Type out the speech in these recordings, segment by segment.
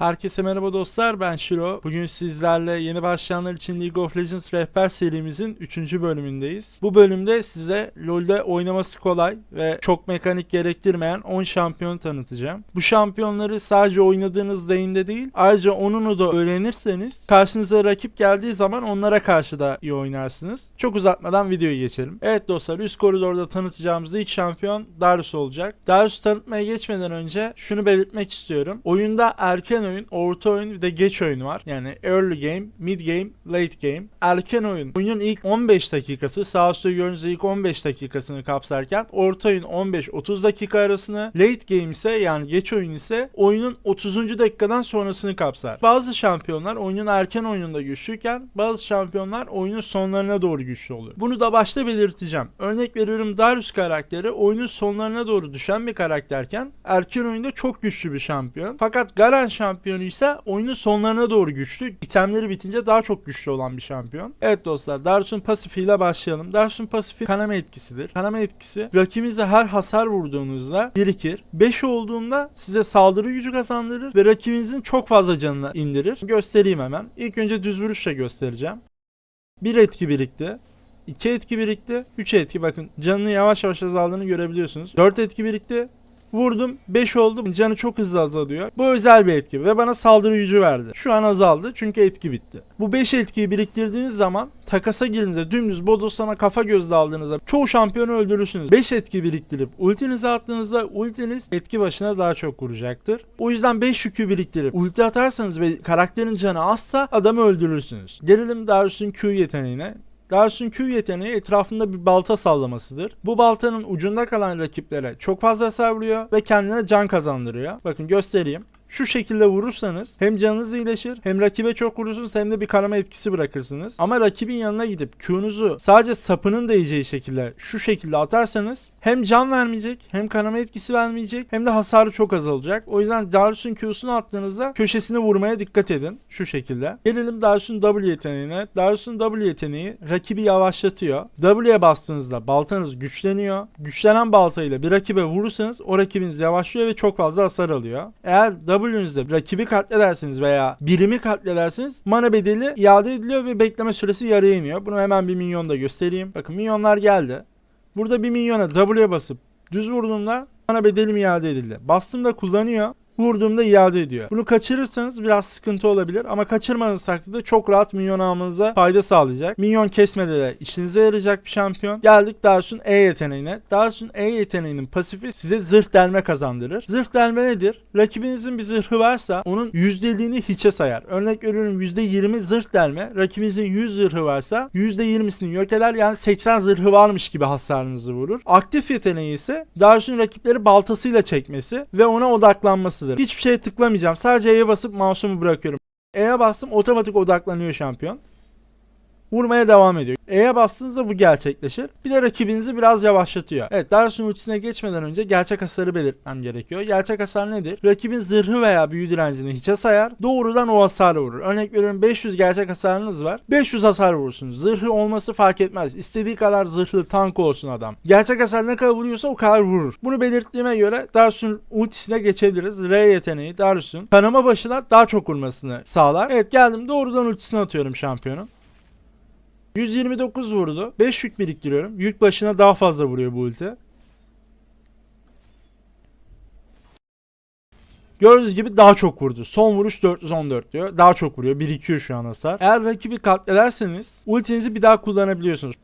Herkese merhaba dostlar ben Şiro. Bugün sizlerle yeni başlayanlar için League of Legends rehber serimizin 3. bölümündeyiz. Bu bölümde size LoL'de oynaması kolay ve çok mekanik gerektirmeyen 10 şampiyon tanıtacağım. Bu şampiyonları sadece oynadığınız lane'de değil ayrıca onunu da öğrenirseniz karşınıza rakip geldiği zaman onlara karşı da iyi oynarsınız. Çok uzatmadan videoya geçelim. Evet dostlar üst koridorda tanıtacağımız ilk şampiyon Darius olacak. Darius tanıtmaya geçmeden önce şunu belirtmek istiyorum. Oyunda erken oyun, orta oyun ve de geç oyun var. Yani early game, mid game, late game. Erken oyun oyunun ilk 15 dakikası sağ üstte gördüğünüz ilk 15 dakikasını kapsarken orta oyun 15-30 dakika arasını, late game ise yani geç oyun ise oyunun 30. dakikadan sonrasını kapsar. Bazı şampiyonlar oyunun erken oyununda güçlüyken bazı şampiyonlar oyunun sonlarına doğru güçlü oluyor. Bunu da başta belirteceğim. Örnek veriyorum Darius karakteri oyunun sonlarına doğru düşen bir karakterken erken oyunda çok güçlü bir şampiyon. Fakat Garen şampiyonu ise oyunun sonlarına doğru güçlü. İtemleri bitince daha çok güçlü olan bir şampiyon. Evet dostlar Darius'un pasifiyle başlayalım. Darius'un pasifi kanama etkisidir. Kanama etkisi rakibinize her hasar vurduğunuzda birikir. 5 olduğunda size saldırı gücü kazandırır ve rakibinizin çok fazla canını indirir. Göstereyim hemen. İlk önce düz vuruşla göstereceğim. Bir etki birikti. 2 etki birikti. 3 etki bakın canını yavaş yavaş azaldığını görebiliyorsunuz. 4 etki birikti. Vurdum 5 oldu. Canı çok hızlı azalıyor. Bu özel bir etki ve bana saldırı gücü verdi. Şu an azaldı çünkü etki bitti. Bu 5 etkiyi biriktirdiğiniz zaman takasa girince dümdüz Bodoslama kafa gözle aldığınızda çoğu şampiyonu öldürürsünüz. 5 etki biriktirip ultinizi attığınızda ultiniz etki başına daha çok vuracaktır. O yüzden 5 yükü biriktirip ulti atarsanız ve karakterin canı azsa adamı öldürürsünüz. Gelelim Darius'un Q yeteneğine. Darius'un Q yeteneği etrafında bir balta sallamasıdır. Bu baltanın ucunda kalan rakiplere çok fazla hasar vuruyor ve kendine can kazandırıyor. Bakın göstereyim. Şu şekilde vurursanız hem canınız iyileşir hem rakibe çok vurursunuz hem de bir karama etkisi bırakırsınız. Ama rakibin yanına gidip Q'nuzu sadece sapının değeceği şekilde şu şekilde atarsanız hem can vermeyecek hem karama etkisi vermeyecek hem de hasarı çok azalacak. O yüzden Darius'un Q'sunu attığınızda köşesini vurmaya dikkat edin. Şu şekilde. Gelelim Darius'un W yeteneğine. Darius'un W yeteneği rakibi yavaşlatıyor. W'ye bastığınızda baltanız güçleniyor. Güçlenen baltayla bir rakibe vurursanız o rakibiniz yavaşlıyor ve çok fazla hasar alıyor. Eğer W'nüzde rakibi katledersiniz veya birimi katledersiniz mana bedeli iade ediliyor ve bekleme süresi yarıya iniyor. Bunu hemen bir minyonda göstereyim. Bakın minyonlar geldi. Burada bir minyona W'ye basıp düz vurduğumda mana bedelim iade edildi. Bastığımda kullanıyor. Vurduğumda iade ediyor. Bunu kaçırırsanız biraz sıkıntı olabilir ama kaçırmanız takdirde çok rahat minyon almanıza fayda sağlayacak. Minyon kesmede de işinize yarayacak bir şampiyon. Geldik Darius'un E yeteneğine. Darius'un E yeteneğinin pasifi size zırh delme kazandırır. Zırh delme nedir? Rakibinizin bir zırhı varsa onun yüzdeliğini hiçe sayar. Örnek veriyorum %20 zırh delme. Rakibinizin 100 zırhı varsa %20'sini yok eder. Yani 80 zırhı varmış gibi hasarınızı vurur. Aktif yeteneği ise Darius'un rakipleri baltasıyla çekmesi ve ona odaklanmasıdır. Hiçbir şeye tıklamayacağım. Sadece E'ye basıp mouse'umu bırakıyorum. E'ye bastım otomatik odaklanıyor şampiyon. Vurmaya devam ediyor. E'ye bastığınızda bu gerçekleşir. Bir de rakibinizi biraz yavaşlatıyor. Evet Darius'un ultisine geçmeden önce gerçek hasarı belirtmem gerekiyor. Gerçek hasar nedir? Rakibin zırhı veya büyü direncini hiçe sayar. Doğrudan o hasarı vurur. Örnek veriyorum 500 gerçek hasarınız var. 500 hasar vurursunuz. Zırhı olması fark etmez. İstediği kadar zırhlı tank olsun adam. Gerçek hasar ne kadar vuruyorsa o kadar vurur. Bunu belirttiğime göre Darius'un ultisine geçebiliriz. R yeteneği Darius'un kanama başına daha çok vurmasını sağlar. Evet geldim doğrudan ultisine atıyorum şampiyonu. 129 vurdu. 5 yük biriktiriyorum. Yük başına daha fazla vuruyor bu ulti. Gördüğünüz gibi daha çok vurdu. Son vuruş 414 diyor. Daha çok vuruyor. Birikiyor şu an hasar. Eğer rakibi katlederseniz ultinizi bir daha kullanabiliyorsunuz.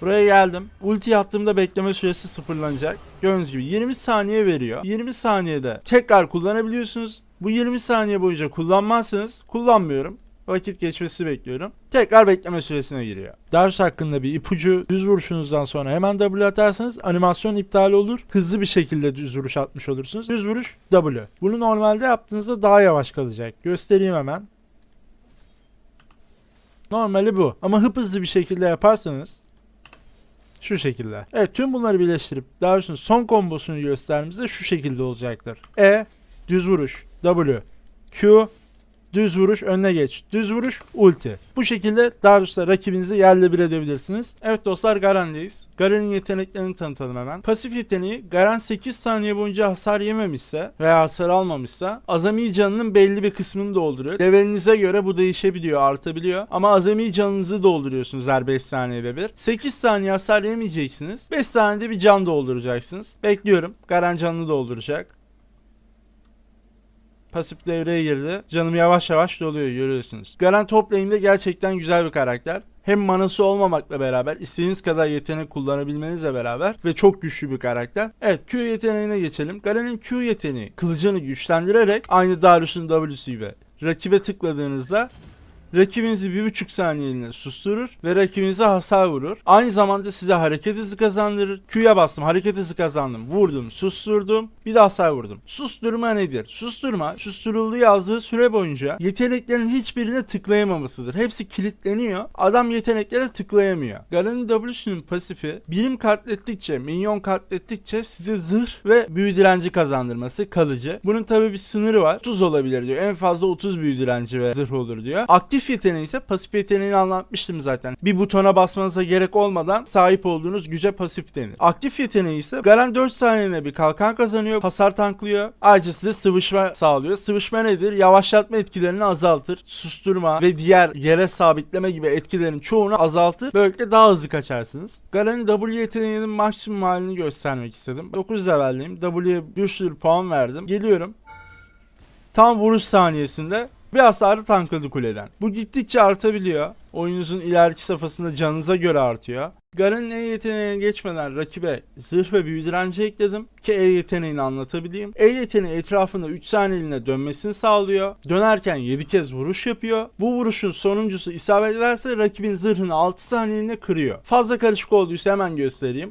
Buraya geldim. Ulti attığımda bekleme süresi sıfırlanacak. Gördüğünüz gibi 20 saniye veriyor. 20 saniyede tekrar kullanabiliyorsunuz. Bu 20 saniye boyunca kullanmazsanız kullanmıyorum. Vakit geçmesi bekliyorum. Tekrar bekleme süresine giriyor. Ders hakkında bir ipucu düz vuruşunuzdan sonra hemen W atarsanız animasyon iptal olur. Hızlı bir şekilde düz vuruş atmış olursunuz. Düz vuruş W. Bunu normalde yaptığınızda daha yavaş kalacak. Göstereyim hemen. Normali bu. Ama hıp hızlı bir şekilde yaparsanız şu şekilde. Evet tüm bunları birleştirip Darius'un son kombosunu gösterdiğimizde şu şekilde olacaktır. E düz vuruş W Q düz vuruş, önüne geç, düz vuruş, ulti. Bu şekilde Darius'la rakibinizi yerle bir edebilirsiniz. Evet dostlar Garen'deyiz. Garen'in yeteneklerini tanıtalım hemen. Pasif yeteneği Garen 8 saniye boyunca hasar yememişse veya hasar almamışsa azami canının belli bir kısmını dolduruyor. Levelinize göre bu değişebiliyor, artabiliyor. Ama azami canınızı dolduruyorsunuz her 5 saniyede bir. 8 saniye hasar yemeyeceksiniz. 5 saniyede bir can dolduracaksınız. Bekliyorum. Garen canını dolduracak. Pasif devreye girdi. Canım yavaş yavaş doluyor görüyorsunuz. Garen top lane'de gerçekten güzel bir karakter. Hem manası olmamakla beraber istediğiniz kadar yetenek kullanabilmenizle beraber ve çok güçlü bir karakter. Evet Q yeteneğine geçelim. Garen'in Q yeteneği kılıcını güçlendirerek aynı Darius'un W'su gibi rakibe tıkladığınızda rakibinizi bir buçuk saniyeliğine susturur ve rakibinize hasar vurur. Aynı zamanda size hareket hızı kazandırır. Q'ya bastım hareket hızı kazandım. Vurdum susturdum bir de hasar vurdum. Susturma nedir? Susturma susturulduğu yazdığı süre boyunca yeteneklerin hiçbirine tıklayamamasıdır. Hepsi kilitleniyor. Adam yeteneklere tıklayamıyor. Garen'in W'sunun pasifi birim katlettikçe, minyon katlettikçe size zırh ve büyü direnci kazandırması kalıcı. Bunun tabi bir sınırı var. 30 olabilir diyor. En fazla 30 büyü direnci ve zırh olur diyor. Aktif yeteneği ise pasif yeteneğini anlatmıştım zaten. Bir butona basmanıza gerek olmadan sahip olduğunuz güce pasif denir. Aktif yeteneği ise Garen 4 saniyede bir kalkan kazanıyor, hasar tanklıyor. Ayrıca size sıvışma sağlıyor. Sıvışma nedir? Yavaşlatma etkilerini azaltır. Susturma ve diğer yere sabitleme gibi etkilerin çoğunu azaltır. Böylelikle daha hızlı kaçarsınız. Garen'in W yeteneğinin maksimum halini göstermek istedim. 9 leveldeyim. W'ye bir sürü puan verdim. Geliyorum. Tam vuruş saniyesinde bir hasarı tankladı kuleden. Bu gittikçe artabiliyor. Oyununuzun ileriki safhasında canınıza göre artıyor. Garen'in E yeteneğine geçmeden rakibe zırh ve büyü direnci ekledim ki E yeteneğini anlatabileyim. E yeteneği etrafında 3 saniyeliğine dönmesini sağlıyor. Dönerken 7 kez vuruş yapıyor. Bu vuruşun sonuncusu isabet ederse rakibin zırhını 6 saniyeliğine kırıyor. Fazla karışık olduysa hemen göstereyim.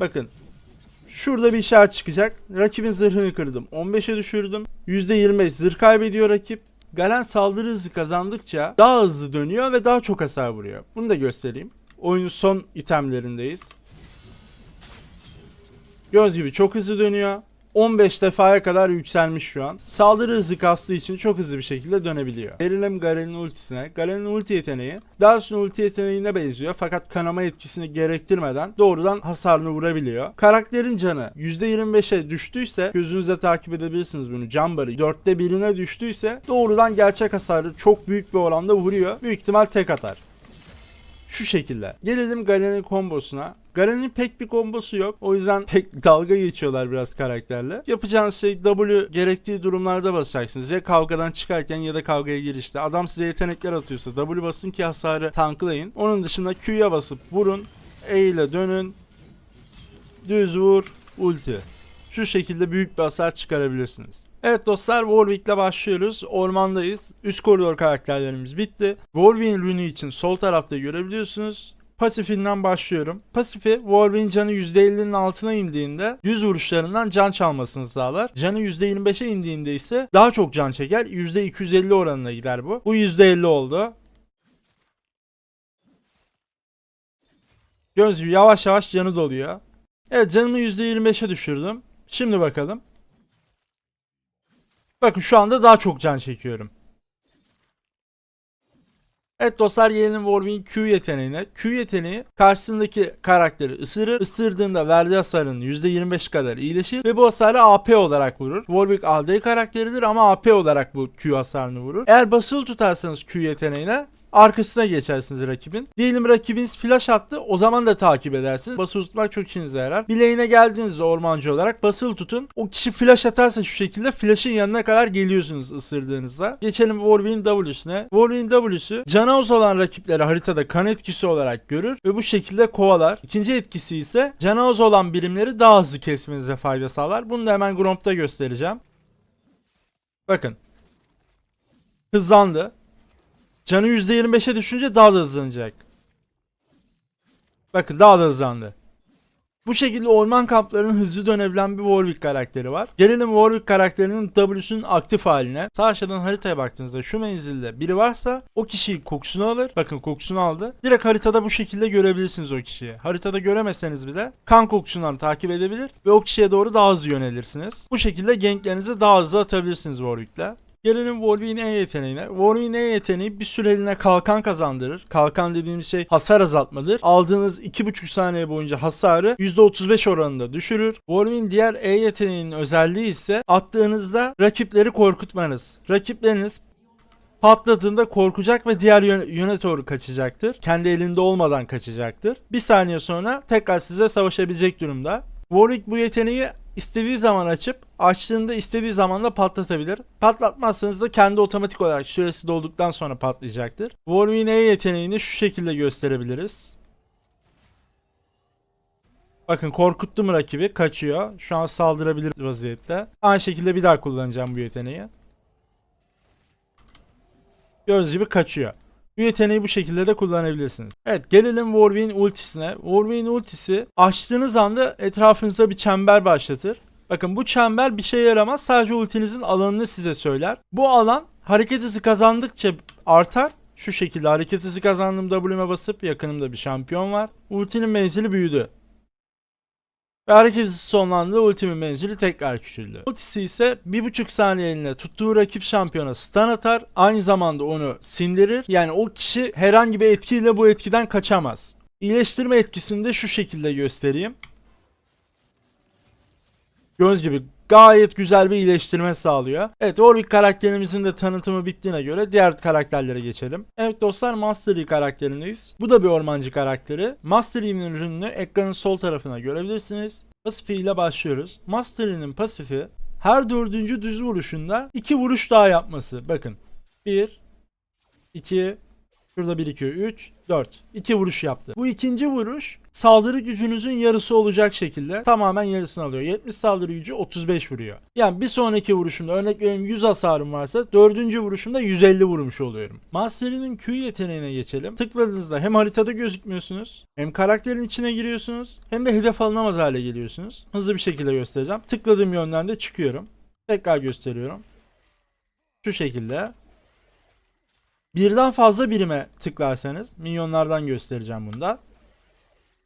Bakın Şurada bir işaret çıkacak. Rakibin zırhını kırdım. 15'e düşürdüm. %25 zırh kaybediyor rakip. Galen saldırı hızı kazandıkça daha hızlı dönüyor ve daha çok hasar vuruyor. Bunu da göstereyim. Oyunun son itemlerindeyiz. Göz gibi çok hızlı dönüyor. 15 defaya kadar yükselmiş şu an. Saldırı hızı kastığı için çok hızlı bir şekilde dönebiliyor. Gelelim Garen'in ultisine. Garen'in ulti yeteneği Darius'un ulti yeteneğine benziyor fakat kanama etkisini gerektirmeden doğrudan hasarını vurabiliyor. Karakterin canı %25'e düştüyse gözünüzle takip edebilirsiniz bunu. Can barı 4'te 1'ine düştüyse doğrudan gerçek hasarı çok büyük bir oranda vuruyor. Büyük ihtimal tek atar. Şu şekilde. Gelelim Garen'in kombosuna. Garen'in pek bir kombosu yok. O yüzden pek dalga geçiyorlar biraz karakterle. Yapacağınız şey W gerektiği durumlarda basacaksınız. Ya kavgadan çıkarken ya da kavgaya girişte. Adam size yetenekler atıyorsa W basın ki hasarı tanklayın. Onun dışında Q'ya basıp vurun. E ile dönün. Düz vur. Ulti. Şu şekilde büyük bir hasar çıkarabilirsiniz. Evet dostlar Warwick'le başlıyoruz. Ormandayız. Üst koridor karakterlerimiz bitti. Warwick'in rünü için sol tarafta görebiliyorsunuz. Pasifinden başlıyorum. Pasifi Warwick'in canı %50'nin altına indiğinde düz vuruşlarından can çalmasını sağlar. Canı %25'e indiğinde ise daha çok can çeker. %250 oranına gider bu. Bu %50 oldu. Göz gibi yavaş yavaş canı doluyor. Evet canımı %25'e düşürdüm. Şimdi bakalım. Bakın şu anda daha çok can çekiyorum. Evet dostlar gelelim Warwick'in Q yeteneğine. Q yeteneği karşısındaki karakteri ısırır. Isırdığında verdiği hasarın %25 kadar iyileşir ve bu hasarı AP olarak vurur. Warwick AD karakteridir ama AP olarak bu Q hasarını vurur. Eğer basılı tutarsanız Q yeteneğine arkasına geçersiniz rakibin. Diyelim rakibiniz flash attı o zaman da takip edersiniz. Basılı tutmak çok işinize yarar. Lane'e geldiğinizde ormancı olarak basılı tutun. O kişi flash atarsa şu şekilde flash'ın yanına kadar geliyorsunuz ısırdığınızda. Geçelim Warwick'in W'sine. Warwick'in W'su canaoz olan rakipleri haritada kan etkisi olarak görür ve bu şekilde kovalar. İkinci etkisi ise canaoz olan birimleri daha hızlı kesmenize fayda sağlar. Bunu da hemen Gromp'ta göstereceğim. Bakın. Hızlandı. Canı %25'e düşünce daha da hızlanacak. Bakın daha da hızlandı. Bu şekilde orman kamplarının hızlı dönebilen bir Warwick karakteri var. Gelelim Warwick karakterinin W'sunun aktif haline. Sağ aşağıdan haritaya baktığınızda şu menzilde biri varsa o kişiyi kokusunu alır. Bakın kokusunu aldı. Direkt haritada bu şekilde görebilirsiniz o kişiyi. Haritada göremeseniz bile kan kokusundan takip edebilir ve o kişiye doğru daha hızlı yönelirsiniz. Bu şekilde ganklerinizi daha hızlı atabilirsiniz Warwick'le. Gelelim Wolverine'in E yeteneğine. Wolverine'in E yeteneği bir süreliğine kalkan kazandırır. Kalkan dediğimiz şey hasar azaltmadır. Aldığınız 2,5 saniye boyunca hasarı %35 oranında düşürür. Wolverine diğer E yeteneğinin özelliği ise attığınızda rakipleri korkutmanız. Rakipleriniz patladığında korkacak ve diğer yöne, yöne doğru kaçacaktır. Kendi elinde olmadan kaçacaktır. Bir saniye sonra tekrar size savaşabilecek durumda. Warwick bu yeteneği istediği zaman açıp açtığında istediği zaman da patlatabilir. Patlatmazsanız da kendi otomatik olarak süresi dolduktan sonra patlayacaktır. Warwick'in E yeteneğini şu şekilde gösterebiliriz. Bakın korkuttum rakibi kaçıyor. Şu an saldırabilir vaziyette. Aynı şekilde bir daha kullanacağım bu yeteneği. Gördüğünüz gibi kaçıyor. Bu yeteneği bu şekilde de kullanabilirsiniz. Evet gelelim Warwick'in ultisine. Warwick'in ultisi açtığınız anda etrafınızda bir çember başlatır. Bakın bu çember bir şeye yaramaz. Sadece ultinizin alanını size söyler. Bu alan hareket hızı kazandıkça artar. Şu şekilde hareket hızı kazandım W'me basıp yakınımda bir şampiyon var. Ultinin menzili büyüdü. Ve hareket hızı sonlandı. Ultimin menzili tekrar küçüldü. Ultisi ise 1.5 saniyeliğine tuttuğu rakip şampiyona stun atar. Aynı zamanda onu sindirir. Yani o kişi herhangi bir etkiyle bu etkiden kaçamaz. İyileştirme etkisini de şu şekilde göstereyim. Göz gibi gayet güzel bir iyileştirme sağlıyor. Evet Warwick karakterimizin de tanıtımı bittiğine göre diğer karakterlere geçelim. Evet dostlar Master Yi karakterindeyiz. Bu da bir ormancı karakteri. Master Yi'nin ürününü ekranın sol tarafına görebilirsiniz. Pasifi ile başlıyoruz. Master Yi'nin pasifi her dördüncü düz vuruşunda iki vuruş daha yapması. Bakın 1, 2, Şurada 1, 2, 3, 4. 2 vuruş yaptı. Bu ikinci vuruş saldırı gücünüzün yarısı olacak şekilde tamamen yarısını alıyor. 70 saldırı gücü 35 vuruyor. Yani bir sonraki vuruşumda örnek veriyorum 100 hasarım varsa dördüncü vuruşumda 150 vurmuş oluyorum. Master'inin Q yeteneğine geçelim. Tıkladığınızda hem haritada gözükmüyorsunuz hem karakterin içine giriyorsunuz hem de hedef alınamaz hale geliyorsunuz. Hızlı bir şekilde göstereceğim. Tıkladığım yönden de çıkıyorum. Tekrar gösteriyorum. Şu şekilde birden fazla birime tıklarsanız minyonlardan göstereceğim bunda.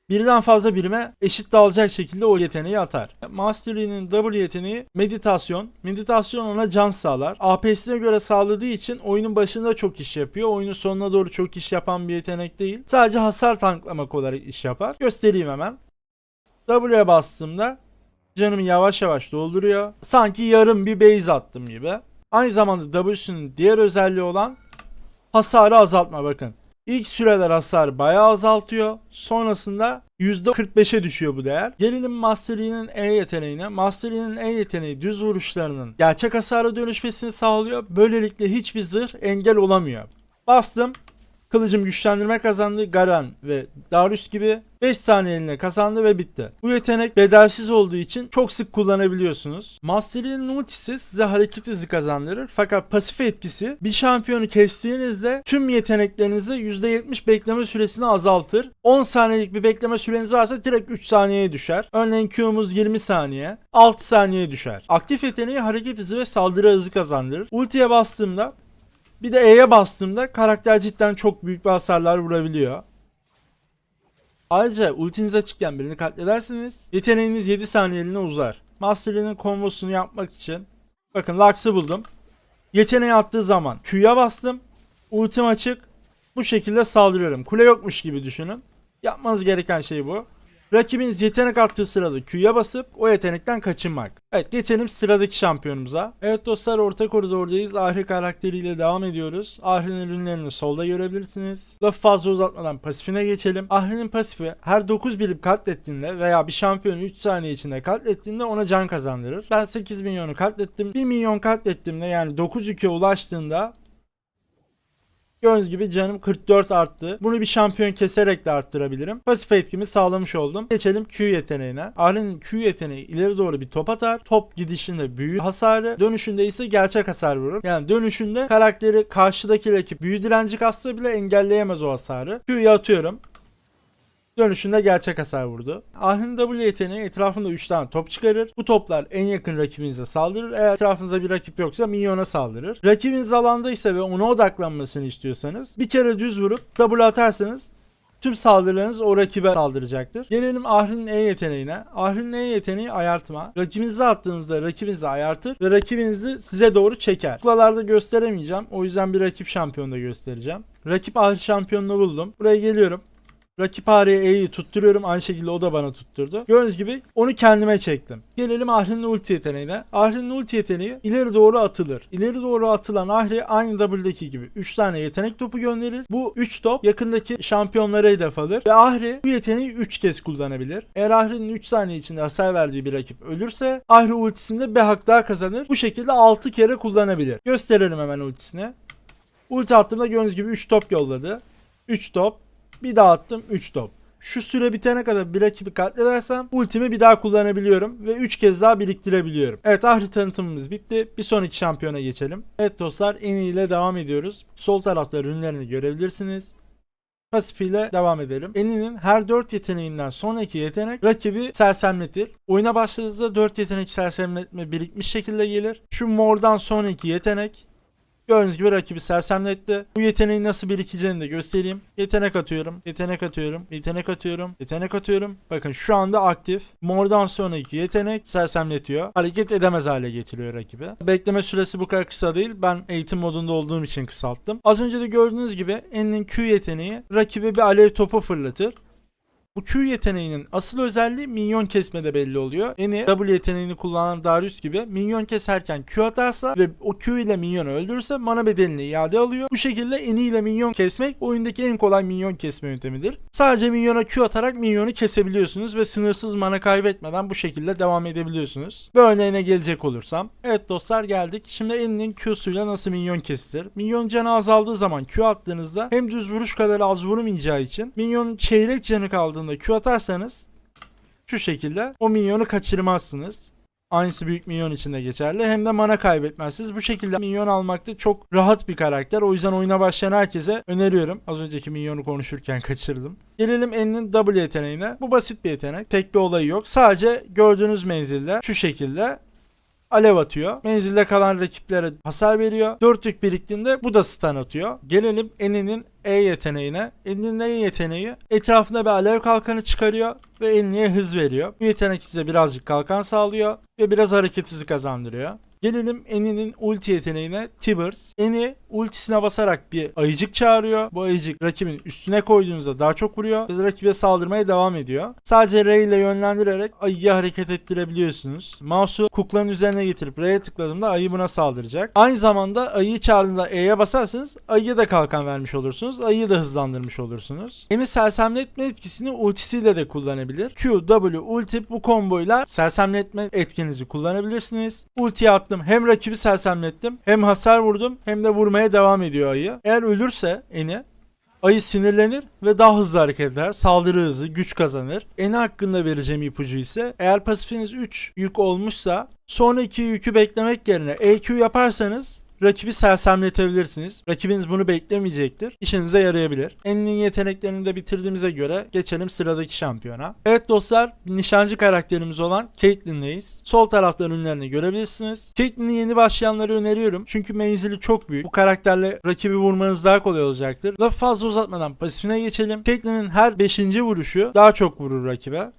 Birden fazla birime eşit dağılacak şekilde o yeteneği atar. Master Yi'nin W yeteneği meditasyon. Meditasyon ona can sağlar. AP'sine göre sağladığı için oyunun başında çok iş yapıyor. Oyunun sonuna doğru çok iş yapan bir yetenek değil. Sadece hasar tanklamak olarak iş yapar. Göstereyim hemen. W'ye bastığımda canımı yavaş yavaş dolduruyor. Sanki yarım bir base attım gibi. Aynı zamanda W'sünün diğer özelliği olan hasarı azaltma bakın. İlk süreler hasar bayağı azaltıyor. Sonrasında %45'e düşüyor bu değer. Gelelim Master Yi'nin E yeteneğine. Master Yi'nin E yeteneği düz vuruşlarının gerçek hasara dönüşmesini sağlıyor. Böylelikle hiçbir zırh engel olamıyor. Bastım. Kılıcım güçlendirme kazandı. Garen ve Darius gibi 5 saniyeliğine kazandı ve bitti. Bu yetenek bedelsiz olduğu için çok sık kullanabiliyorsunuz. Master'in ultisi size hareket hızı kazandırır. Fakat pasif etkisi bir şampiyonu kestiğinizde tüm yeteneklerinizi %70 bekleme süresini azaltır. 10 saniyelik bir bekleme süreniz varsa direkt 3 saniyeye düşer. Örneğin Q'muz 20 saniye. 6 saniyeye düşer. Aktif yeteneği hareket hızı ve saldırı hızı kazandırır. Ultiye bastığımda bir de E'ye bastığımda karakter cidden çok büyük bir hasarlar vurabiliyor. Ayrıca ultiniz açıkken birini katledersiniz. Yeteneğiniz 7 saniyeliğine uzar. Master'inin kombosunu yapmak için bakın Lux'ı buldum. Yeteneği attığı zaman Q'ya bastım. Ultim açık. Bu şekilde saldırıyorum. Kule yokmuş gibi düşünün. Yapmanız gereken şey bu. Rakibiniz yetenek attığı sırada Q'ya basıp o yetenekten kaçınmak. Evet geçelim sıradaki şampiyonumuza. Evet dostlar orta koridordayız. Ahri karakteriyle devam ediyoruz. Ahri'nin ürünlerini solda görebilirsiniz. Lafı fazla uzatmadan pasifine geçelim. Ahri'nin pasifi her 9 birim katlettiğinde veya bir şampiyonu 3 saniye içinde katlettiğinde ona can kazandırır. Ben 8 milyonu katlettim. 1 milyon katlettiğimde yani 9 yük'e ulaştığında Gördüğünüz gibi canım 44 arttı. Bunu bir şampiyon keserek de arttırabilirim. Pasif etkimi sağlamış oldum. Geçelim Q yeteneğine. Ahri'nin Q yeteneği ileri doğru bir top atar. Top gidişinde büyü hasarı. Dönüşünde ise gerçek hasar vurur. Yani dönüşünde karakteri karşıdaki rakip büyü direnci kassa bile engelleyemez o hasarı. Q'yu atıyorum. Dönüşünde gerçek hasar vurdu. Ahri'nin W yeteneği etrafında 3 tane top çıkarır. Bu toplar en yakın rakibinize saldırır. Eğer etrafınızda bir rakip yoksa minyona saldırır. Rakibiniz alandaysa ve ona odaklanmasını istiyorsanız bir kere düz vurup W atarsanız Tüm saldırılarınız o rakibe saldıracaktır. Gelelim Ahri'nin E yeteneğine. Ahri'nin E yeteneği ayartma. Rakibinize attığınızda rakibinizi ayartır ve rakibinizi size doğru çeker. Kuklalarda gösteremeyeceğim. O yüzden bir rakip şampiyonu da göstereceğim. Rakip Ahri şampiyonunu buldum. Buraya geliyorum. Rakip Ahri'ye E'yi tutturuyorum. Aynı şekilde o da bana tutturdu. Gördüğünüz gibi onu kendime çektim. Gelelim Ahri'nin ulti yeteneğine. Ahri'nin ulti yeteneği ileri doğru atılır. İleri doğru atılan Ahri aynı W'deki gibi 3 tane yetenek topu gönderir. Bu 3 top yakındaki şampiyonlara hedef alır. Ve Ahri bu yeteneği 3 kez kullanabilir. Eğer Ahri'nin 3 saniye içinde hasar verdiği bir rakip ölürse Ahri ultisinde bir hak daha kazanır. Bu şekilde 6 kere kullanabilir. Gösterelim hemen ultisini. Ulti attığımda gördüğünüz gibi 3 top yolladı. 3 top. Bir daha attım 3 top. Şu süre bitene kadar bir rakibi katledersem ultimi bir daha kullanabiliyorum ve 3 kez daha biriktirebiliyorum. Evet Ahri tanıtımımız bitti. Bir sonraki şampiyona geçelim. Evet dostlar en ile devam ediyoruz. Sol tarafta ürünlerini görebilirsiniz. Pasif ile devam edelim. Eni'nin her 4 yeteneğinden sonraki yetenek rakibi sersemletir. Oyuna başladığınızda 4 yetenek sersemletme birikmiş şekilde gelir. Şu mordan sonraki yetenek Gördüğünüz gibi rakibi sersemletti. Bu yeteneğin nasıl birikeceğini de göstereyim. Yetenek atıyorum, yetenek atıyorum, yetenek atıyorum, yetenek atıyorum. Bakın şu anda aktif. Mordan sonraki yetenek sersemletiyor. Hareket edemez hale getiriyor rakibi. Bekleme süresi bu kadar kısa değil. Ben eğitim modunda olduğum için kısalttım. Az önce de gördüğünüz gibi En'in Q yeteneği rakibe bir alev topu fırlatır. Bu Q yeteneğinin asıl özelliği minyon kesmede belli oluyor. Eni W yeteneğini kullanan Darius gibi minyon keserken Q atarsa ve o Q ile minyonu öldürürse mana bedelini iade alıyor. Bu şekilde Eni ile minyon kesmek oyundaki en kolay minyon kesme yöntemidir. Sadece minyona Q atarak minyonu kesebiliyorsunuz ve sınırsız mana kaybetmeden bu şekilde devam edebiliyorsunuz. Bir örneğine gelecek olursam. Evet dostlar geldik. Şimdi Eni'nin Q'suyla nasıl minyon kesilir? Minyon canı azaldığı zaman Q attığınızda hem düz vuruş kadar az vurmayacağı için minyonun çeyrek canı kaldığında Q atarsanız şu şekilde o minyonu kaçırmazsınız. Aynısı büyük minyon için de geçerli. Hem de mana kaybetmezsiniz. Bu şekilde minyon almakta çok rahat bir karakter. O yüzden oyuna başlayan herkese öneriyorum. Az önceki minyonu konuşurken kaçırdım. Gelelim En'in W yeteneğine. Bu basit bir yetenek. Tek bir olayı yok. Sadece gördüğünüz menzilde şu şekilde alev atıyor. Menzilde kalan rakiplere hasar veriyor. 4 yük biriktiğinde bu da stun atıyor. Gelelim Eni'nin E yeteneğine. Eni'nin E yeteneği etrafında bir alev kalkanı çıkarıyor ve Eni'ye hız veriyor. Bu yetenek size birazcık kalkan sağlıyor ve biraz hareket hızı kazandırıyor. Gelelim Eni'nin ulti yeteneğine Tibbers. Eni ultisine basarak bir ayıcık çağırıyor. Bu ayıcık rakibin üstüne koyduğunuzda daha çok vuruyor ve rakibe saldırmaya devam ediyor. Sadece R ile yönlendirerek ayıyı hareket ettirebiliyorsunuz. Mouse'u kuklanın üzerine getirip R'ye tıkladığımda ayı buna saldıracak. Aynı zamanda ayıyı çağırdığında E'ye basarsanız ayıya da kalkan vermiş olursunuz. Ayıyı da hızlandırmış olursunuz. Eni sersemletme etkisini ultisiyle de kullanabilir. Q, W, ulti bu komboyla sersemletme etkinizi kullanabilirsiniz. Ultiye attım hem rakibi sersemlettim hem hasar vurdum hem de vurmaya devam ediyor ayı. Eğer ölürse Eni Ayı sinirlenir ve daha hızlı hareket eder. Saldırı hızı, güç kazanır. Eni hakkında vereceğim ipucu ise eğer pasifiniz 3 yük olmuşsa sonraki yükü beklemek yerine EQ yaparsanız rakibi sersemletebilirsiniz. Rakibiniz bunu beklemeyecektir. İşinize yarayabilir. Eni'nin yeteneklerini de bitirdiğimize göre geçelim sıradaki şampiyona. Evet dostlar nişancı karakterimiz olan Caitlyn'leyiz. Sol tarafta ürünlerini görebilirsiniz. Caitlyn'i yeni başlayanlara öneriyorum. Çünkü menzili çok büyük. Bu karakterle rakibi vurmanız daha kolay olacaktır. Lafı fazla uzatmadan pasifine geçelim. Caitlyn'in her 5. vuruşu daha çok vurur rakibe.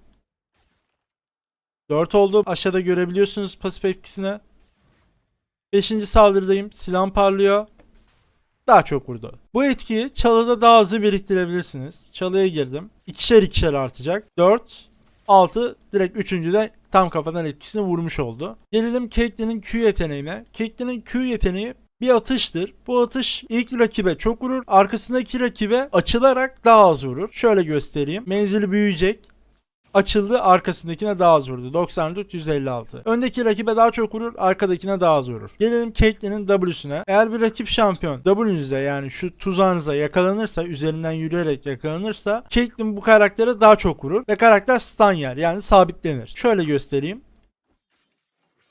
4 oldu. Aşağıda görebiliyorsunuz pasif etkisini. 5. saldırıdayım. Silahım parlıyor. Daha çok vurdu. Bu etkiyi çalıda daha hızlı biriktirebilirsiniz. Çalıya girdim. İkişer ikişer artacak. 4, 6 direkt üçüncüde tam kafadan etkisini vurmuş oldu. Gelelim Caitlyn'in Q yeteneğine. Caitlyn'in Q yeteneği bir atıştır. Bu atış ilk rakibe çok vurur. Arkasındaki rakibe açılarak daha az vurur. Şöyle göstereyim. Menzili büyüyecek açıldı arkasındakine daha az vurdu. 94 156. Öndeki rakibe daha çok vurur, arkadakine daha az vurur. Gelelim Caitlyn'in W'süne. Eğer bir rakip şampiyon W'nüze yani şu tuzağınıza yakalanırsa, üzerinden yürüyerek yakalanırsa Caitlyn bu karaktere daha çok vurur ve karakter stun yer yani sabitlenir. Şöyle göstereyim.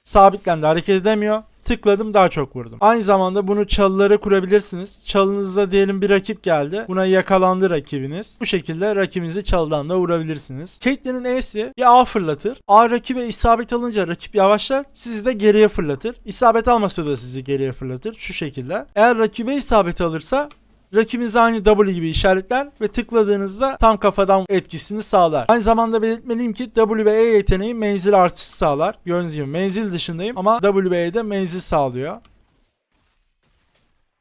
Sabitlendi hareket edemiyor. Tıkladım daha çok vurdum. Aynı zamanda bunu çalılara kurabilirsiniz. Çalınızda diyelim bir rakip geldi. Buna yakalandı rakibiniz. Bu şekilde rakibinizi çalıdan da vurabilirsiniz. Caitlyn'in E'si bir A fırlatır. A rakibe isabet alınca rakip yavaşlar. Sizi de geriye fırlatır. İsabet almasa da sizi geriye fırlatır. Şu şekilde. Eğer rakibe isabet alırsa Rakibiniz aynı W gibi işaretler ve tıkladığınızda tam kafadan etkisini sağlar. Aynı zamanda belirtmeliyim ki W ve E yeteneği menzil artışı sağlar. Gördüğünüz gibi menzil dışındayım ama W ve E'de menzil sağlıyor.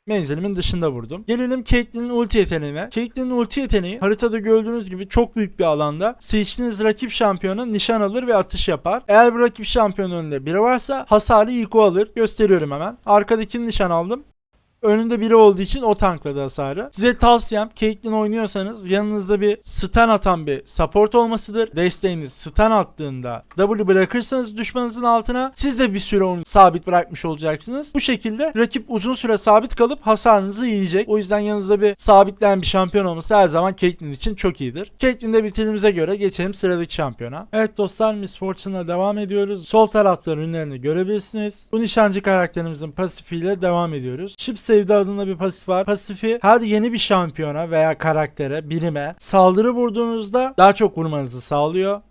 Menzilimin dışında vurdum. Gelelim Caitlyn'in ulti yeteneğine. Caitlyn'in ulti yeteneği haritada gördüğünüz gibi çok büyük bir alanda seçtiğiniz rakip şampiyona nişan alır ve atış yapar. Eğer bu rakip şampiyon önünde biri varsa hasarı ilk o alır. Gösteriyorum hemen. Arkadakini nişan aldım. Önünde biri olduğu için o tankladı hasarı. Size tavsiyem Caitlyn oynuyorsanız yanınızda bir stun atan bir support olmasıdır. Desteğiniz stun attığında W bırakırsanız düşmanınızın altına siz de bir süre onu sabit bırakmış olacaksınız. Bu şekilde rakip uzun süre sabit kalıp hasarınızı yiyecek. O yüzden yanınızda bir sabitleyen bir şampiyon olması her zaman Caitlyn için çok iyidir. Caitlyn'de bitirdiğimize göre geçelim sıradaki şampiyona. Evet dostlar Miss Fortune'la devam ediyoruz. Sol tarafta ürünlerini görebilirsiniz. Bu nişancı karakterimizin pasifiyle devam ediyoruz. Chip Sevdi adında bir pasif var. Pasifi her yeni bir şampiyona veya karaktere, birime saldırı vurduğunuzda daha çok vurmanızı sağlıyor.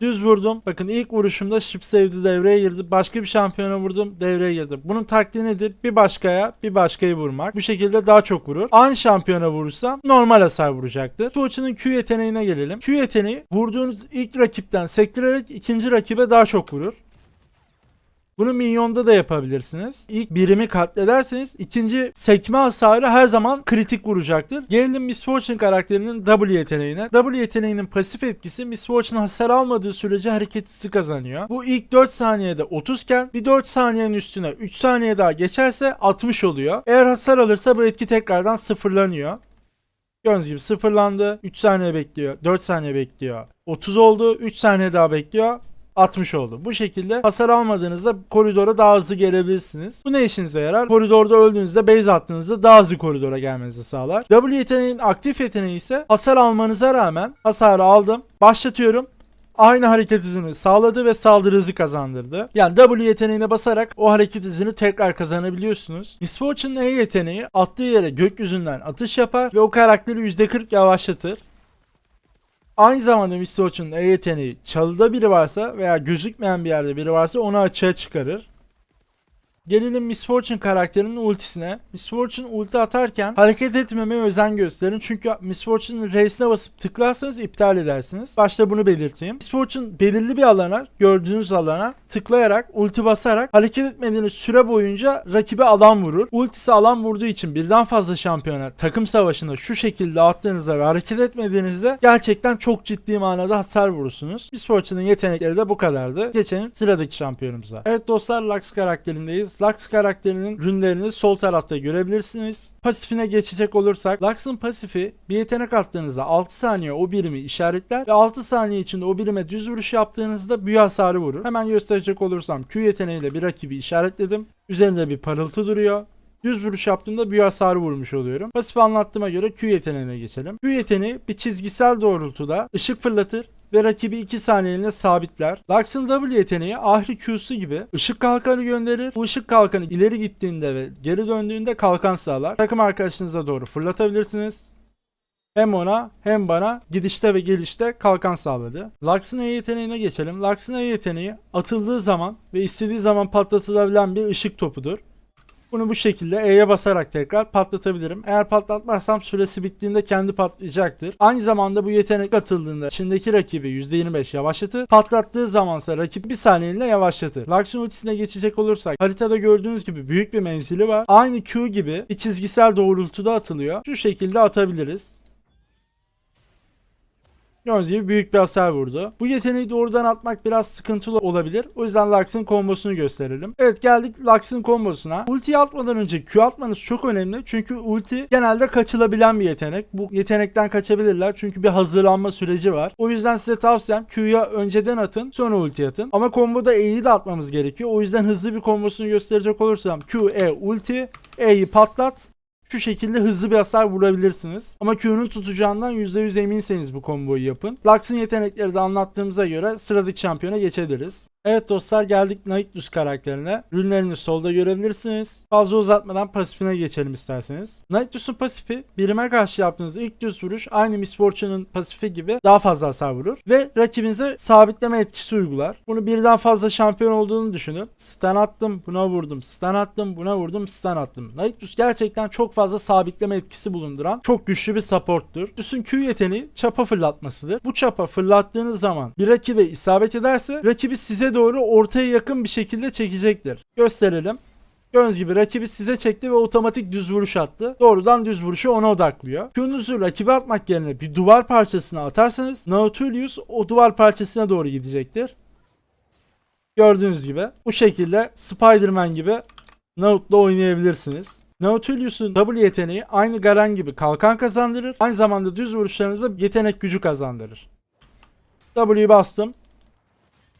Düz vurdum. Bakın ilk vuruşumda Ship Save'di devreye girdi. Başka bir şampiyona vurdum devreye girdi. Bunun taktiği nedir? Bir başkaya bir başkayı vurmak. Bu şekilde daha çok vurur. Aynı şampiyona vurursam normal hasar vuracaktır. Tuğçe'nin Q yeteneğine gelelim. Q yeteneği vurduğunuz ilk rakipten sektirerek ikinci rakibe daha çok vurur. Bunu minyonda da yapabilirsiniz. İlk birimi katlederseniz ikinci sekme hasarı her zaman kritik vuracaktır. Gelelim Miss Fortune karakterinin W yeteneğine. W yeteneğinin pasif etkisi Miss Fortune hasar almadığı sürece hareket hızı kazanıyor. Bu ilk 4 saniyede 30 iken bir 4 saniyenin üstüne 3 saniye daha geçerse 60 oluyor. Eğer hasar alırsa bu etki tekrardan sıfırlanıyor. Gördüğünüz gibi sıfırlandı. 3 saniye bekliyor. 4 saniye bekliyor. 30 oldu. 3 saniye daha bekliyor. 60 oldu. Bu şekilde hasar almadığınızda koridora daha hızlı gelebilirsiniz. Bu ne işinize yarar? Koridorda öldüğünüzde base attığınızda daha hızlı koridora gelmenizi sağlar. W yeteneğinin aktif yeteneği ise hasar almanıza rağmen hasarı aldım. Başlatıyorum. Aynı hareket hızını sağladı ve saldırı hızı kazandırdı. Yani W yeteneğine basarak o hareket hızını tekrar kazanabiliyorsunuz. Miss Fortune'ın E yeteneği attığı yere gökyüzünden atış yapar ve o karakteri %40 yavaşlatır. Aynı zamanda Miss Fortune'un E yeteneği çalıda biri varsa veya gözükmeyen bir yerde biri varsa onu açığa çıkarır. Gelelim Miss Fortune karakterinin ultisine. Miss Fortune ulti atarken hareket etmemeye özen gösterin. Çünkü Miss Fortune'ın R'sine basıp tıklarsanız iptal edersiniz. Başta bunu belirteyim. Miss Fortune belirli bir alana, gördüğünüz alana tıklayarak, ulti basarak hareket etmediğiniz süre boyunca rakibe alan vurur. Ultisi alan vurduğu için birden fazla şampiyona takım savaşında şu şekilde attığınızda ve hareket etmediğinizde gerçekten çok ciddi manada hasar vurursunuz. Miss Fortune'ın yetenekleri de bu kadardı. Geçelim sıradaki şampiyonumuza. Evet dostlar Lux karakterindeyiz. Lux karakterinin rünlerini sol tarafta görebilirsiniz. Pasifine geçecek olursak Lux'ın pasifi bir yetenek attığınızda 6 saniye o birimi işaretler ve 6 saniye içinde o birime düz vuruş yaptığınızda büyü hasarı vurur. Hemen gösterecek olursam Q yeteneğiyle bir rakibi işaretledim. Üzerinde bir parıltı duruyor. Düz vuruş yaptığımda büyü hasarı vurmuş oluyorum. Pasif anlattığıma göre Q yeteneğine geçelim. Q yeteneği bir çizgisel doğrultuda ışık fırlatır ve rakibi 2 saniyeliğine sabitler. Lux'ın W yeteneği Ahri Q'su gibi ışık kalkanı gönderir. Bu ışık kalkanı ileri gittiğinde ve geri döndüğünde kalkan sağlar. Takım arkadaşınıza doğru fırlatabilirsiniz. Hem ona hem bana gidişte ve gelişte kalkan sağladı. Lux'ın E yeteneğine geçelim. Lux'ın E yeteneği atıldığı zaman ve istediği zaman patlatılabilen bir ışık topudur. Bunu bu şekilde E'ye basarak tekrar patlatabilirim. Eğer patlatmazsam süresi bittiğinde kendi patlayacaktır. Aynı zamanda bu yetenek atıldığında içindeki rakibi %25 yavaşlatır. Patlattığı zamansa rakip bir saniyeliğine yavaşlatır. Lux'un ultisine geçecek olursak haritada gördüğünüz gibi büyük bir menzili var. Aynı Q gibi bir çizgisel doğrultuda atılıyor. Şu şekilde atabiliriz. Gördüğünüz gibi büyük bir hasar vurdu. Bu yeteneği doğrudan atmak biraz sıkıntılı olabilir. O yüzden Lux'ın kombosunu gösterelim. Evet geldik Lux'ın kombosuna. Ultiyi atmadan önce Q atmanız çok önemli. Çünkü ulti genelde kaçılabilen bir yetenek. Bu yetenekten kaçabilirler. Çünkü bir hazırlanma süreci var. O yüzden size tavsiyem Q'ya önceden atın sonra ulti atın. Ama komboda E'yi de atmamız gerekiyor. O yüzden hızlı bir kombosunu gösterecek olursam Q, E, ulti, E'yi patlat. Şu şekilde hızlı bir hasar vurabilirsiniz. Ama Q'nun tutacağından %100 eminseniz bu komboyu yapın. Lux'ın yetenekleri de anlattığımıza göre sıradaki şampiyona geçebiliriz. Evet dostlar geldik Nightus karakterine. Ürünlerini solda görebilirsiniz. Fazla uzatmadan pasifine geçelim isterseniz. Nightus'un pasifi birime karşı yaptığınız ilk düz vuruş aynı Miss Fortune'un pasifi gibi daha fazla hasar vurur. Ve rakibinize sabitleme etkisi uygular. Bunu birden fazla şampiyon olduğunu düşünün. Stun attım buna vurdum. Stun attım buna vurdum. Stun attım. Nightус gerçekten çok fazla sabitleme etkisi bulunduran çok güçlü bir supporttur. Nightus'un Q yeteneği çapa fırlatmasıdır. Bu çapa fırlattığınız zaman bir rakibe isabet ederse rakibi size doğru ortaya yakın bir şekilde çekecektir. Gösterelim. Gördüğünüz gibi rakibi size çekti ve otomatik düz vuruş attı. Doğrudan düz vuruşu ona odaklıyor. Q'nuzu rakibe atmak yerine bir duvar parçasına atarsanız Nautilus o duvar parçasına doğru gidecektir. Gördüğünüz gibi bu şekilde Spider-Man gibi Naut'la oynayabilirsiniz. Nautilus'un W yeteneği aynı Garen gibi kalkan kazandırır. Aynı zamanda düz vuruşlarınızda yetenek gücü kazandırır. W'yi bastım.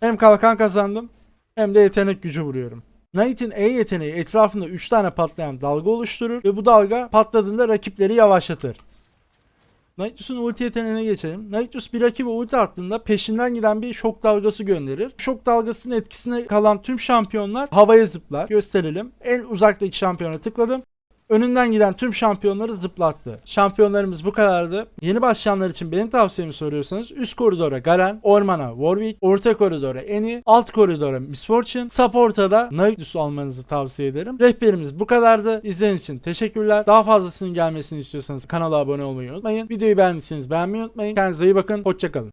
Hem kalkan kazandım hem de yetenek gücü vuruyorum. Knight'in E yeteneği etrafında 3 tane patlayan dalga oluşturur ve bu dalga patladığında rakipleri yavaşlatır. Nightlus'un ulti yeteneğine geçelim. Nightlus bir rakibe ulti attığında peşinden giden bir şok dalgası gönderir. Şok dalgasının etkisine kalan tüm şampiyonlar havaya zıplar. Gösterelim. En uzaktaki şampiyona tıkladım. Önünden giden tüm şampiyonları zıplattı. Şampiyonlarımız bu kadardı. Yeni başlayanlar için benim tavsiyemi soruyorsanız üst koridora Garen, ormana Warwick, orta koridora Annie, alt koridora Miss Fortune, support'a da Nightlus'u almanızı tavsiye ederim. Rehberimiz bu kadardı. İzlediğiniz için teşekkürler. Daha fazlasının gelmesini istiyorsanız kanala abone olmayı unutmayın. Videoyu beğendiyseniz beğenmeyi unutmayın. Kendinize iyi bakın. Hoşçakalın.